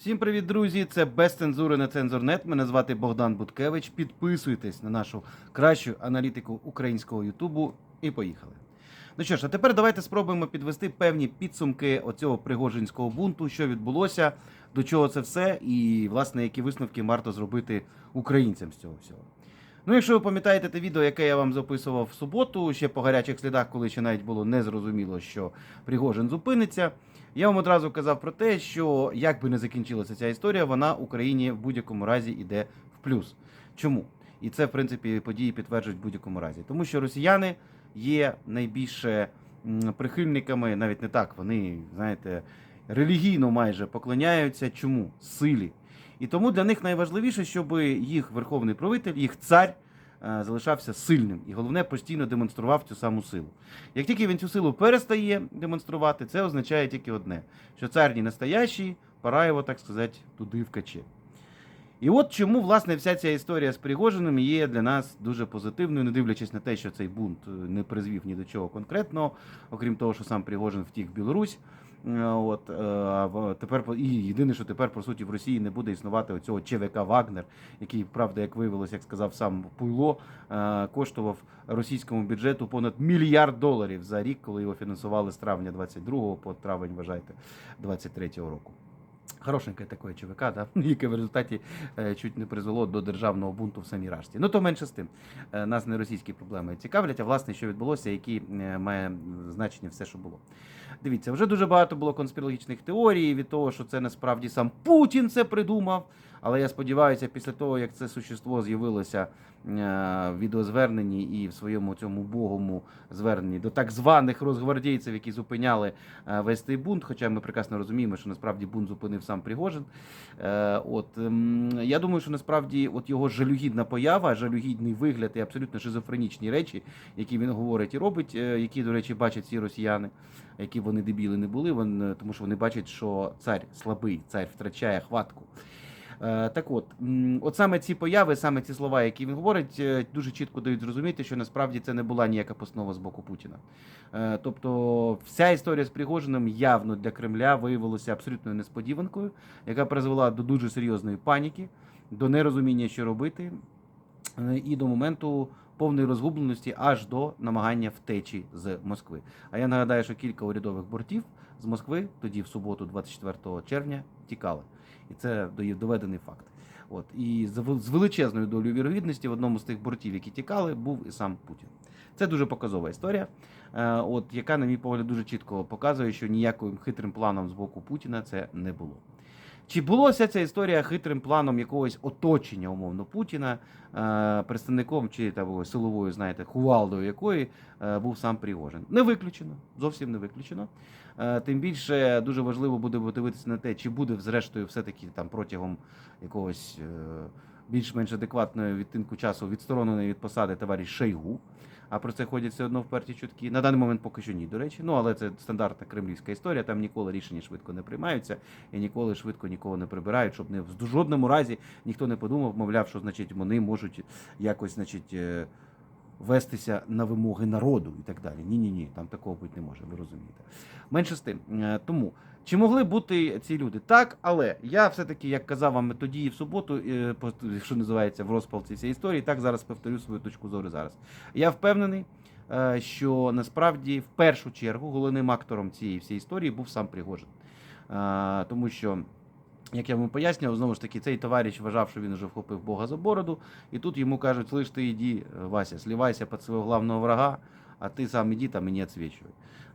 Всім привіт, друзі! Це без цензури на цензурнет. Мене звати Богдан Буткевич. Підписуйтесь на нашу кращу аналітику українського Ютубу і поїхали. Ну що ж, а тепер давайте спробуємо підвести певні підсумки оцього пригожинського бунту, що відбулося, до чого це все, і власне які висновки варто зробити українцям з цього всього. Ну, якщо ви пам'ятаєте те відео, яке я вам записував в суботу, ще по гарячих слідах, коли ще навіть було незрозуміло, що Пригожин зупиниться. Я вам одразу казав про те, що як би не закінчилася ця історія, вона Україні в будь-якому разі йде в плюс. Чому? І це, в принципі, події підтверджують в будь-якому разі. Тому що росіяни є найбільше прихильниками, навіть не так, вони, знаєте, релігійно майже поклоняються чому? Силі. І тому для них найважливіше, щоб їх верховний правитель, їх цар залишався сильним і головне постійно демонстрував цю саму силу. Як тільки він цю силу перестає демонструвати, це означає тільки одне: що цар не настоящий, пора його, так сказати, туди вкаче. І от чому, власне, вся ця історія з Пригожиним є для нас дуже позитивною, не дивлячись на те, що цей бунт е, не призвів ні до чого конкретного, окрім того, що сам Пригожин втік в Білорусь. Е, От, е, тепер і єдине, що тепер по суті в Росії не буде існувати оцього ЧВК Вагнер, який, правда, як виявилось, як сказав сам Пуйло, е, коштував російському бюджету понад мільярд доларів за рік, коли його фінансували з травня 22 по травень, вважайте, 23 року. Хорошеньке таке ЧВК, да? яке в результаті чуть не призвело до державного бунту в самій Рашті. Ну то менше з тим. Нас не російські проблеми цікавлять, а власне, що відбулося, які має значення все, що було. Дивіться, вже дуже багато було конспірологічних теорій від того, що це насправді сам Путін це придумав. Але я сподіваюся, після того, як це существо з'явилося е, в відеозверненні і в своєму цьому богому зверненні до так званих розгвардійців, які зупиняли е, весь цей бунт, хоча ми прекрасно розуміємо, що насправді бунт зупинив сам Пригожин. Е, От ем, я думаю, що насправді от його жалюгідна поява, жалюгідний вигляд і абсолютно шизофренічні речі, які він говорить і робить, які, до речі, бачать всі росіяни, які вони дебіли не були, вони, тому що вони бачать, що цар слабий, цар втрачає хватку. Е, Так от, от саме ці появи, саме ці слова, які він говорить, е, дуже чітко дають зрозуміти, що насправді це не була ніяка постанова з боку Путіна. Е, Тобто, вся історія з Пригожиним явно для Кремля виявилася абсолютною несподіванкою, яка призвела до дуже серйозної паніки, до нерозуміння, що робити, і до моменту повної розгубленості аж до намагання втечі з Москви. А я нагадаю, що кілька урядових бортів з Москви тоді, в суботу, 24 червня, тікали. І це доведений факт. От і з величезною долею вірогідності в одному з тих бортів, які тікали, був і сам Путін. Це дуже показова історія, е, от яка, на мій погляд, дуже чітко показує, що ніяким хитрим планом з боку Путіна це не було. Чи була вся ця історія хитрим планом якогось оточення, умовно, Путіна, е, представником чи там, силовою, знаєте, хувалдою якої е, був сам Пригожин? Не виключено, зовсім не виключено. Е, Тим більше дуже важливо буде подивитися на те, чи буде зрештою все-таки там протягом якогось більш-менш адекватного відтинку часу відсторонений від посади товариш Шойгу. А про це ходять все одно вперті чутки. На даний момент поки що ні, до речі. Ну але це стандартна кремлівська історія. Там ніколи рішення швидко не приймаються і ніколи швидко нікого не прибирають, щоб не в жодному разі ніхто не подумав, мовляв, що значить вони можуть якось, значить. е, Вестися на вимоги народу і так далі. Ні, ні, ні, там такого бути не може, ви розумієте. Менше з тим. Е, Тому чи могли бути ці люди? Так, але я все-таки, як казав вам тоді і в суботу, е, що називається в розпал цієї історії, так зараз повторю свою точку зору зараз. Я впевнений, е, що насправді в першу чергу головним актором цієї всієї історії був сам Пригожин. Е, Тому що. Як я вам пояснював, знову ж таки, цей товариш вважав, що він вже вхопив Бога за бороду, і тут йому кажуть, слиш ти іди, Вася, слівайся під свого главного врага, а ти сам іди там мені відсвічуй.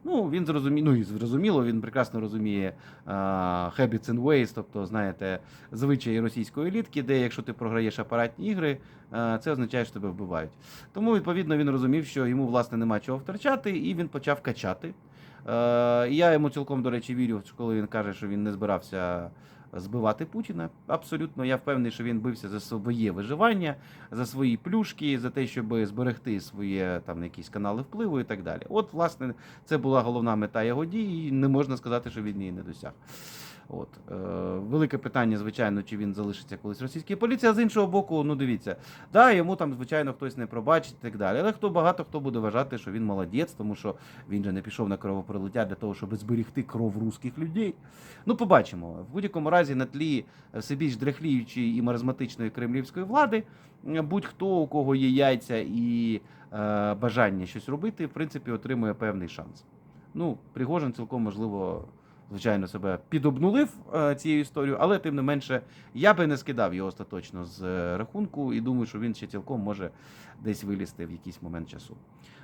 Ну, він зрозумів, ну і зрозуміло, він прекрасно розуміє uh, habits and ways, тобто, знаєте, звичаї російської елітки, де якщо ти програєш апаратні ігри, uh, це означає, що тебе вбивають. Тому, відповідно, він розумів, що йому, власне, нема чого втрачати, і він почав качати. Uh, я йому цілком, до речі, вірю, коли він каже, що він не збирався збивати Путіна. Абсолютно, я впевнений, що він бився за своє виживання, за свої плюшки, за те, щоб зберегти своє там якісь канали впливу і так далі. От, власне, це була головна мета його дій, і не можна сказати, що він її не досяг. От е, велике питання, звичайно, чи він залишиться колись російській поліції, а з іншого боку, ну дивіться, да, йому там, звичайно, хтось не пробачить і так далі. Але хто багато хто буде вважати, що він молодець, тому що він же не пішов на кровопролиття для того, щоб зберегти кров русських людей. Ну, побачимо. В будь-якому разі на тлі е, все більш дряхліючої і маразматичної кремлівської влади, е, будь-хто, у кого є яйця і е, бажання щось робити, в принципі, отримує певний шанс. Ну, Пригожин цілком можливо, звичайно, себе підобнулив е, цією історією, але тим не менше, я би не скидав його остаточно з е, рахунку і думаю, що він ще цілком може десь вилізти в якийсь момент часу.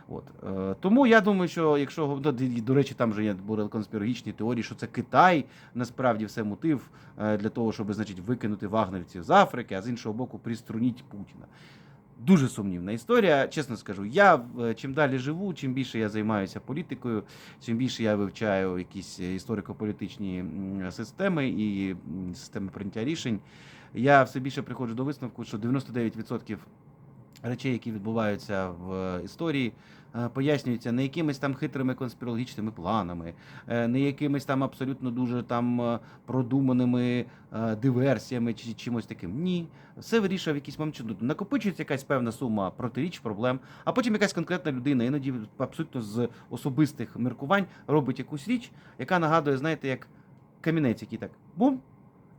От. Е, тому я думаю, що якщо до, до речі, там вже є були конспірологічні теорії, що це Китай насправді все мутив е, для того, щоб значить, викинути вагнерівців з Африки, а з іншого боку, приструніть Путіна. Дуже сумнівна історія. Чесно скажу, я е, чим далі живу, чим більше я займаюся політикою, чим більше я вивчаю якісь е, історико-політичні системи і системи прийняття рішень, я все більше приходжу до висновку, що 99% речей, які відбуваються в е, історії, е, пояснюються не якимись там хитрими конспірологічними планами, е, не якимись там абсолютно дуже там продуманими диверсіями чи чимось таким. Ні, все вирішує в якийсь момент. Накопичується якась певна сума протиріч, проблем, а потім якась конкретна людина, іноді абсолютно з особистих міркувань робить якусь річ, яка нагадує, знаєте, як камінець, який так бум.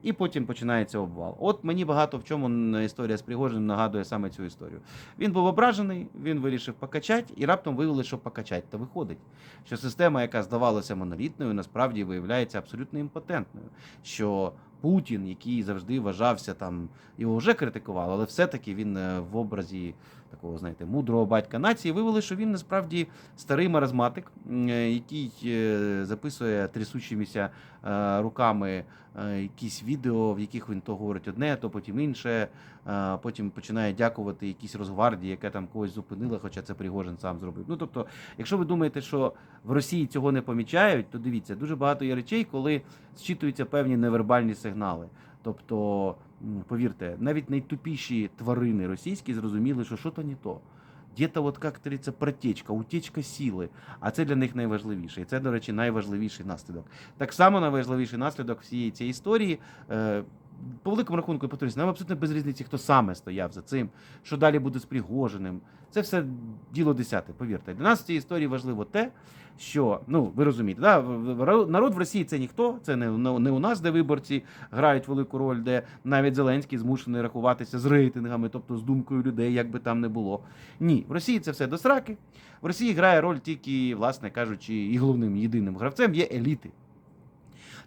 І потім починається обвал. От мені багато в чому історія з Пригожиним нагадує саме цю історію. Він був ображений, він вирішив покачати, і раптом виявилося, що покачать та виходить. Що система, яка здавалася монолітною, насправді виявляється абсолютно імпотентною. Що Путін, який завжди вважався там, його вже критикували, але все-таки він е, в образі такого, знаєте, мудрого батька нації, виявили, що він насправді старий маразматик, е, який е, записує трясучимися е, руками якісь відео, в яких він то говорить одне, то потім інше. Потім починає дякувати якійсь Росгвардії, яка там когось зупинила, хоча це Пригожин сам зробив. Ну тобто, якщо ви думаєте, що в Росії цього не помічають, то дивіться, дуже багато є речей, коли зчитуються певні невербальні сигнали. Тобто, повірте, навіть найтупіші тварини російські зрозуміли, що що-то не то. Где-то от, як говориться, протечка, утечка сили. А це для них найважливіше. І це, до речі, найважливіший наслідок. Так само найважливіший наслідок всієї цієї історії. Е, по великому рахунку, повторюсь, нам абсолютно без різниці, хто саме стояв за цим, що далі буде з Пригожиним. Це все діло десяте, повірте. Для нас в цій історії важливо те, що ну ви розумієте, да, народ в Росії це ніхто, це не, не у нас, де виборці грають велику роль, де навіть Зеленський змушений рахуватися з рейтингами, тобто з думкою людей, як би там не було. Ні, в Росії це все до сраки. В Росії грає роль тільки, власне кажучи, і головним єдиним гравцем є еліти.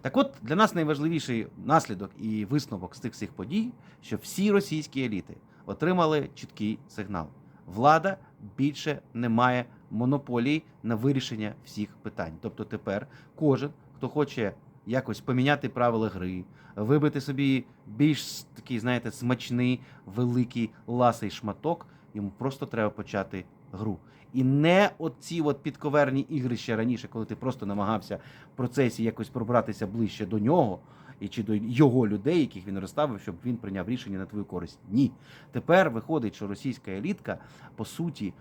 Так от для нас найважливіший наслідок і висновок з цих всіх подій, що всі російські еліти отримали чіткий сигнал. Влада більше не має монополії на вирішення всіх питань. Тобто тепер кожен, хто хоче якось поміняти правила гри, вибити собі більш такий, знаєте, смачний, великий ласий шматок, йому просто треба почати гру. І не оці от підковерні ігрища раніше, коли ти просто намагався в процесі якось пробратися ближче до нього і чи до його людей, яких він розставив, щоб він прийняв рішення на твою користь. Ні. Тепер виходить, що російська елітка по суті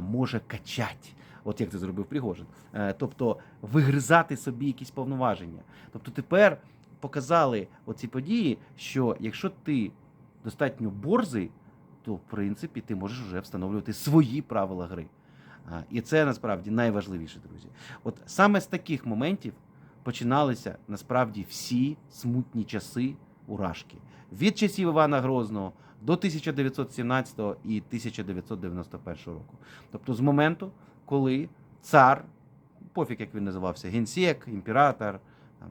може качати. От як це зробив Пригожин. Е, Тобто вигризати собі якісь повноваження. Тобто тепер показали оці події, що якщо ти достатньо борзий, то в принципі ти можеш вже встановлювати свої правила гри. І це насправді найважливіше, друзі. От саме з таких моментів починалися насправді всі смутні часи Урашки. Від часів Івана Грозного до 1917 і 1991 року. Тобто з моменту, коли цар, пофіг як він називався, генсек, імператор,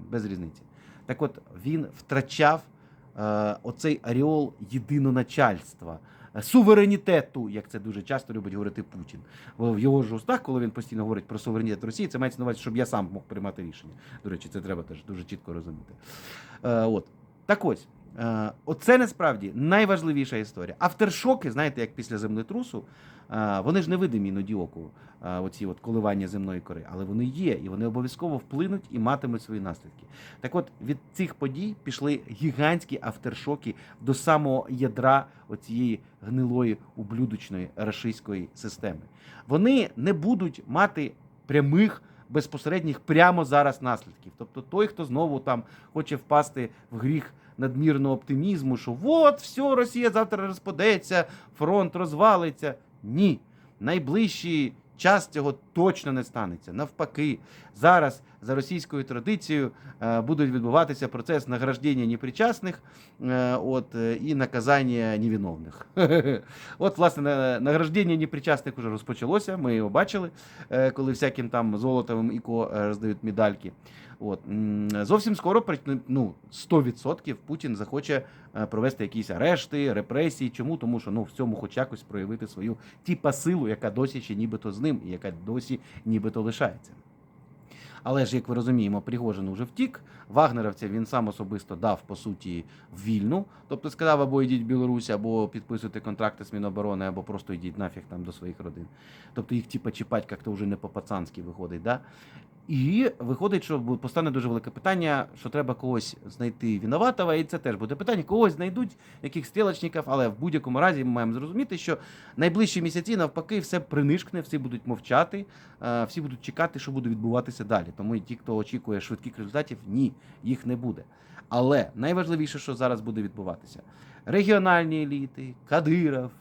без різниці. Так от він втрачав е, оцей аріол єдиноначальства, суверенітету, як це дуже часто любить говорити Путін. В його ж устах, коли він постійно говорить про суверенітет Росії, це мається на увазі, щоб я сам мог приймати рішення. До речі, це треба теж дуже чітко розуміти. Е, от. Так ось, е, оце насправді найважливіша історія. Авторшоки, знаєте, як після землетрусу, е, вони ж не видимі іноді оку, е, оці от коливання земної кори, але вони є, і вони обов'язково вплинуть і матимуть свої наслідки. Так от від цих подій пішли гігантські авторшоки до самого ядра оцієї гнилої ублюдочної рашистської системи. Вони не будуть мати прямих безпосередніх прямо зараз наслідків. Тобто той, хто знову там хоче впасти в гріх надмірного оптимізму, що от все, Росія завтра розпадеться, фронт розвалиться. Ні. Найближчий час цього точно не станеться. Навпаки, зараз за російською традицією е, будуть відбуватися процес награждення непричасних е, от, е, і наказання невиновних. От, власне, награждення непричасних вже розпочалося. Ми його бачили, коли всяким там золотовим іко роздають медальки. От зовсім скоро ну, 100% Путін захоче провести якісь арешти, репресії. Чому? Тому що ну в цьому хоч якось проявити свою типа силу, яка досі ще нібито з ним, і яка досі нібито лишається. Але ж, як ви розуміємо, Пригожин уже втік. Вагнеровця він сам особисто дав по суті вільну. Тобто сказав, або йдіть в Білорусь, або підписуйте контракти з Міноборони, або просто йдіть нафіг там до своїх родин. Тобто їх типа чіпать як-то вже не по-пацанськи виходить. Да? І виходить, що постане дуже велике питання, що треба когось знайти винуватого, і це теж буде питання. Когось знайдуть, яких стрілочників, але в будь-якому разі ми маємо зрозуміти, що найближчі місяці навпаки все принишкне, всі будуть мовчати, е, всі будуть чекати, що буде відбуватися далі. Тому ті, хто очікує швидких результатів, ні, їх не буде. Але найважливіше, що зараз буде відбуватися, регіональні еліти, Кадиров,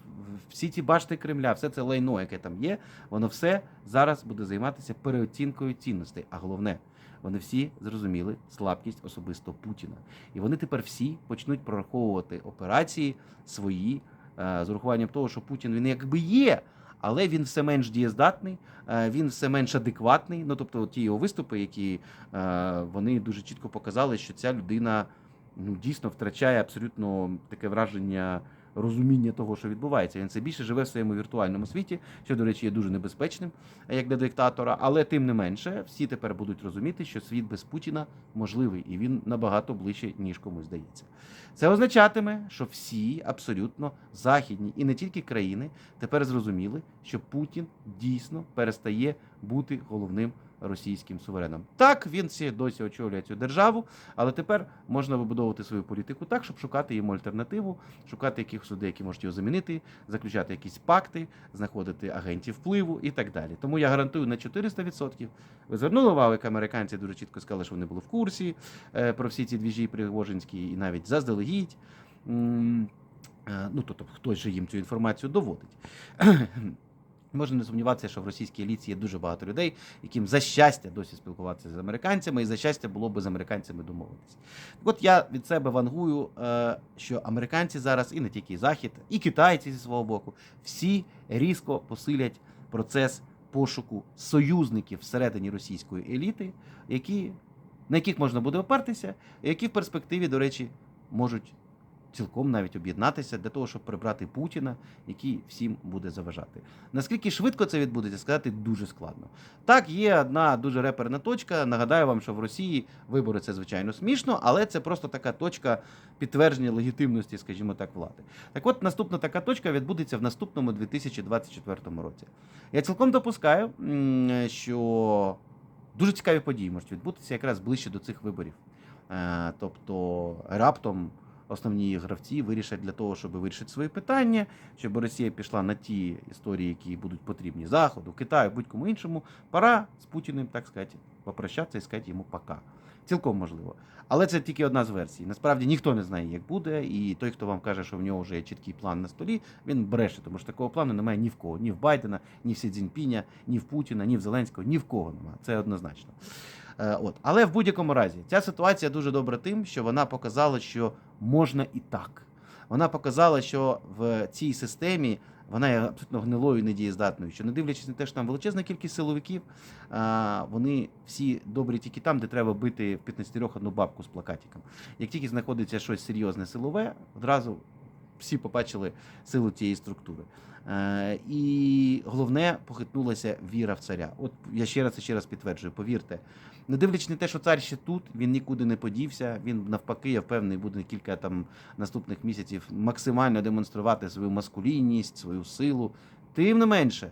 всі ті башти Кремля, все це лайно, яке там є, воно все зараз буде займатися переоцінкою цінностей. А головне, вони всі зрозуміли слабкість особисто Путіна. І вони тепер всі почнуть прораховувати операції свої е, з урахуванням того, що Путін він якби є. Але він все менш дієздатний, е, він все менш адекватний. Ну тобто, ті його виступи, які е, вони дуже чітко показали, що ця людина ну дійсно втрачає абсолютно таке враження розуміння того, що відбувається. Він все більше живе в своєму віртуальному світі, що, до речі, є дуже небезпечним, е, як для диктатора. Але тим не менше, всі тепер будуть розуміти, що світ без Путіна можливий, і він набагато ближче, ніж комусь здається. Це означатиме, що всі абсолютно західні і не тільки країни тепер зрозуміли, що Путін дійсно перестає бути головним російським сувереном. Так, він всі досі очолює цю державу, але тепер можна вибудовувати свою політику так, щоб шукати йому альтернативу, шукати якихось людей, які можуть його замінити, заключати якісь пакти, знаходити агентів впливу і так далі. Тому я гарантую на 400%. Ви звернули увагу, як американці дуже чітко сказали, що вони були в курсі е, про всі ці двіжі пригожинські, і навіть заздалегідь. Е, Ну, тобто, хтось же їм цю інформацію доводить. Можна не сумніватися, що в російській еліті є дуже багато людей, яким за щастя досі спілкуватися з американцями, і за щастя було би з американцями домовитися. От я від себе вангую, е, що американці зараз, і не тільки Захід, і китайці зі свого боку, всі різко посилять процес пошуку союзників всередині російської еліти, які, на яких можна буде опертися, які в перспективі, до речі, можуть цілком навіть об'єднатися для того, щоб прибрати Путіна, який всім буде заважати. Наскільки швидко це відбудеться, сказати дуже складно. Так, є одна дуже реперна точка. Нагадаю вам, що в Росії вибори це звичайно смішно, але це просто така точка підтвердження легітимності, скажімо так, влади. Так от наступна така точка відбудеться в наступному 2024 році. Я цілком допускаю, що дуже цікаві події можуть відбутися якраз ближче до цих виборів. Е, Тобто раптом основні гравці вирішать для того, щоб вирішити свої питання, щоб Росія пішла на ті історії, які будуть потрібні Заходу, Китаю, будь-кому іншому. Пора з Путіним, так сказати, попрощатися і сказати йому пока. Цілком можливо. Але це тільки одна з версій. Насправді ніхто не знає, як буде, і той, хто вам каже, що в нього вже є чіткий план на столі, він бреше, тому що такого плану немає ні в кого, ні в Байдена, ні в Сі Цзіньпіня, ні в Путіна, ні в Зеленського, ні в кого немає. Це однозначно. Е, От. Але в будь-якому разі ця ситуація дуже добра тим, що вона показала, що можна і так. Вона показала, що в цій системі вона є абсолютно гнилою недієздатною. Що не дивлячись на те, що там величезна кількість силовиків, вони всі добрі тільки там, де треба бити в 15 одну бабку з плакатиком. Як тільки знаходиться щось серйозне силове, одразу всі побачили силу цієї структури. Е, і головне, похитнулася віра в царя. От я ще раз і ще раз підтверджую, повірте, не дивлячись на те, що цар ще тут, він нікуди не подівся. Він навпаки, я впевнений, буде кілька там наступних місяців максимально демонструвати свою маскулінність, свою силу. Тим не менше,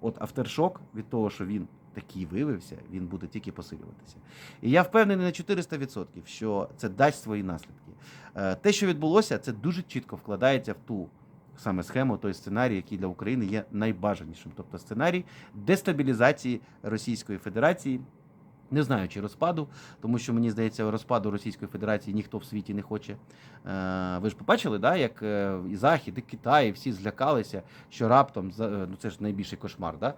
от авторшок від того, що він такий виявився, він буде тільки посилюватися. І я впевнений на 400%, що це дасть свої наслідки. Е, Те, що відбулося, це дуже чітко вкладається в ту саме схему, той сценарій, який для України є найбажанішим, тобто сценарій дестабілізації Російської Федерації. Не знаю, чи розпаду, тому що мені здається, розпаду Російської Федерації ніхто в світі не хоче. Е, ви ж побачили, да, як е, і Захід, і Китай, і всі злякалися, що раптом е, ну це ж найбільший кошмар, да?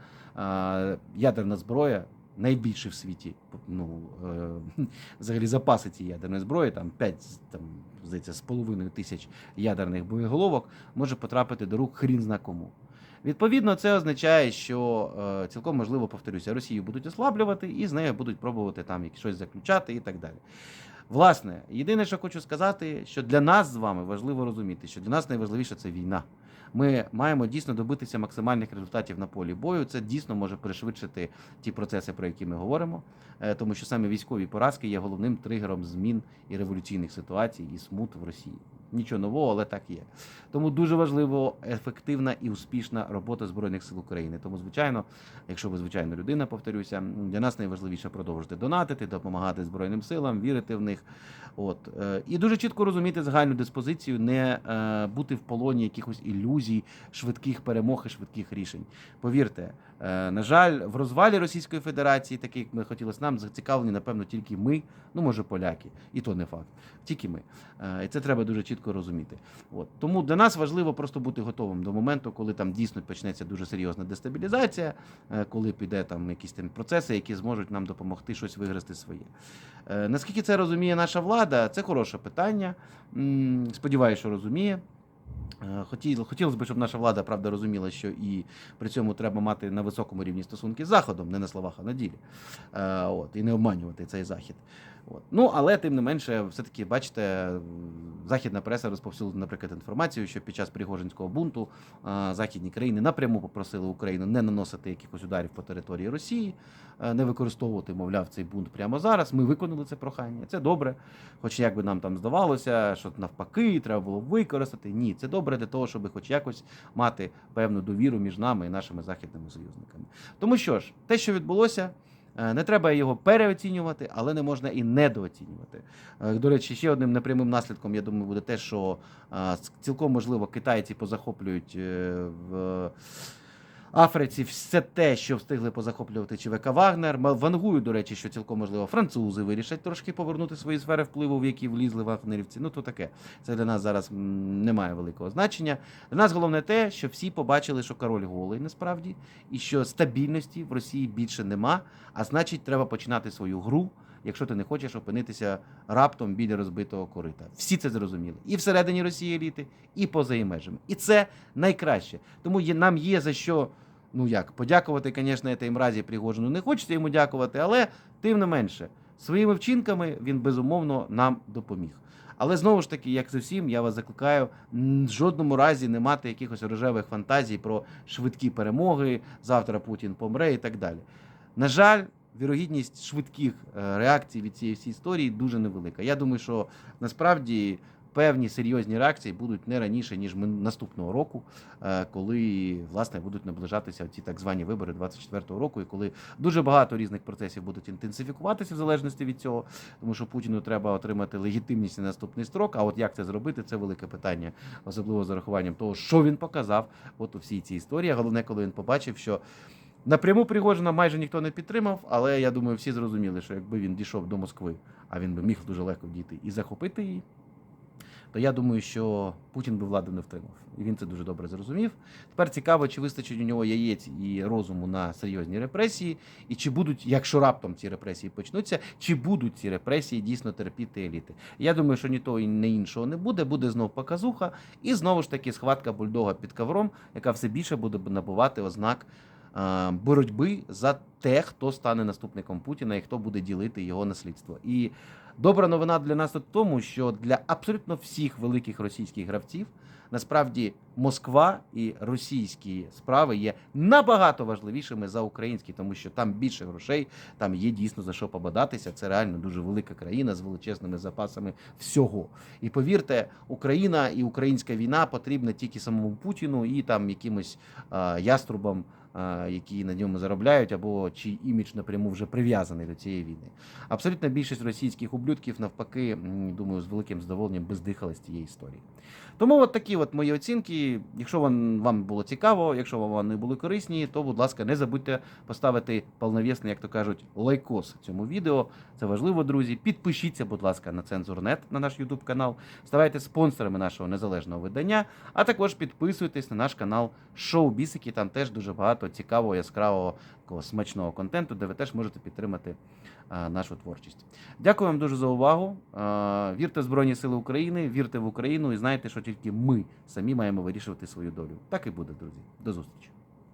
ядерна зброя. Найбільше в світі, ну взагалі запаси цієї ядерної зброї, там 5 там, здається, з половиною тисяч ядерних боєголовок може потрапити до рук хрін зна кому. Відповідно, це означає, що е, цілком можливо, повторюся, Росію будуть ослаблювати і з нею будуть пробувати там щось заключати і так далі. Власне, єдине, що хочу сказати, що для нас з вами важливо розуміти, що для нас найважливіше це війна. Ми маємо дійсно добитися максимальних результатів на полі бою. Це дійсно може пришвидшити ті процеси, про які ми говоримо, Е, тому що саме військові поразки є головним тригером змін і революційних ситуацій і смут в Росії. Нічого нового, але так є. Тому дуже важливо ефективна і успішна робота збройних сил України. Тому, звичайно, якщо ви звичайно людина, повторюся, для нас найважливіше продовжити донатити, допомагати збройним силам, вірити в них. От е, і дуже чітко розуміти загальну диспозицію, не е, бути в полоні якихось ілюзій, швидких перемог і швидких рішень. Повірте, е, на жаль, в розвалі Російської Федерації, такий як ми хотілося нам, зацікавлені, напевно, тільки ми, ну може поляки, і то не факт. Тільки ми. І це треба дуже чітко розуміти. От тому для нас важливо просто бути готовим до моменту, коли там дійсно почнеться дуже серйозна дестабілізація, е, коли піде там якісь там процеси, які зможуть нам допомогти щось виграти своє. Е, Наскільки це розуміє наша влада, це хороше питання. Сподіваюся, що розуміє. Е, Хотіло, хотілося б, щоб наша влада правда розуміла, що і при цьому треба мати на високому рівні стосунки з Заходом, не на словах, а на ділі. От, і не обманювати цей захід. От. Ну, але тим не менше, все-таки, бачите, західна преса розповсюдила, наприклад, інформацію, що під час Пригожинського бунту е, західні країни напряму попросили Україну не наносити якихось ударів по території Росії, е, не використовувати, мовляв, цей бунт прямо зараз. Ми виконали це прохання. Це добре. Хоч як би нам там здавалося, що навпаки, треба було використати. Ні, це добре для того, щоб хоч якось мати певну довіру між нами і нашими західними союзниками. Тому що ж, те, що відбулося. Е, Не треба його переоцінювати, але не можна і недооцінювати. Е, До речі, ще одним непрямим наслідком, я думаю, буде те, що е, цілком можливо китайці позахоплюють в Африці все те, що встигли позахоплювати ЧВК Вагнер. Вангую, до речі, що цілком можливо французи вирішать трошки повернути свої сфери впливу, в які влізли вагнерівці. Ну то таке. Це для нас зараз не має великого значення. Для нас головне те, що всі побачили, що король голий насправді, і що стабільності в Росії більше нема. А значить, треба починати свою гру. Якщо ти не хочеш опинитися раптом біля розбитого корита, всі це зрозуміли і всередині Росії еліти, і поза її межами. І це найкраще. Тому є, нам є за що, ну як, подякувати, звісно, цій мразі Пригожину. Не хочеться йому дякувати, але тим не менше, своїми вчинками він безумовно нам допоміг. Але знову ж таки, як з усім, я вас закликаю в жодному разі не мати якихось рожевих фантазій про швидкі перемоги. Завтра Путін помре і так далі. На жаль, вірогідність швидких е, реакцій від цієї всієї історії дуже невелика. Я думаю, що насправді певні серйозні реакції будуть не раніше ніж наступного року, е, коли власне будуть наближатися ці так звані вибори 24-го року, і коли дуже багато різних процесів будуть інтенсифікуватися в залежності від цього, тому що Путіну треба отримати легітимність на наступний строк. А от як це зробити, це велике питання, особливо з урахуванням того, що він показав от у всій цій історії. Головне, коли він побачив, що. Напряму Пригожина майже ніхто не підтримав, але я думаю, всі зрозуміли, що якби він дійшов до Москви, а він би міг дуже легко дійти і захопити її, то я думаю, що Путін би владу не втримав. І він це дуже добре зрозумів. Тепер цікаво, чи вистачить у нього яєць і розуму на серйозні репресії, і чи будуть, якщо раптом ці репресії почнуться, чи будуть ці репресії дійсно терпіти еліти. Я думаю, що ні того ні іншого не буде. Буде знов показуха, і знову ж таки схватка бульдога під ковром, яка все більше буде набувати ознак боротьби за те, хто стане наступником Путіна і хто буде ділити його наслідство. І добра новина для нас в тому, що для абсолютно всіх великих російських гравців насправді Москва і російські справи є набагато важливішими за українські, тому що там більше грошей, там є дійсно за що побадатися. Це реально дуже велика країна з величезними запасами всього. І повірте, Україна і українська війна потрібна тільки самому Путіну і там якимось а, яструбам, які на ньому заробляють, або чий імідж напряму вже прив'язаний до цієї війни. Абсолютна більшість російських ублюдків навпаки, думаю, з великим задоволенням бездихали з цієї історії. Тому от такі от мої оцінки. Якщо вам, вам було цікаво, якщо вам вони були корисні, то, будь ласка, не забудьте поставити повновісний, як то кажуть, лайкос цьому відео. Це важливо, друзі. Підпишіться, будь ласка, на Цензурнет на наш YouTube канал. Ставайте спонсорами нашого незалежного видання, а також підписуйтесь на наш канал Шоу Бісики. Там теж дуже багато цікавого, яскравого смачного контенту, де ви теж можете підтримати нашу творчість. Дякую вам дуже за увагу. Вірте в Збройні Сили України, вірте в Україну і знайте, що тільки ми самі маємо вирішувати свою долю. Так і буде, друзі. До зустрічі.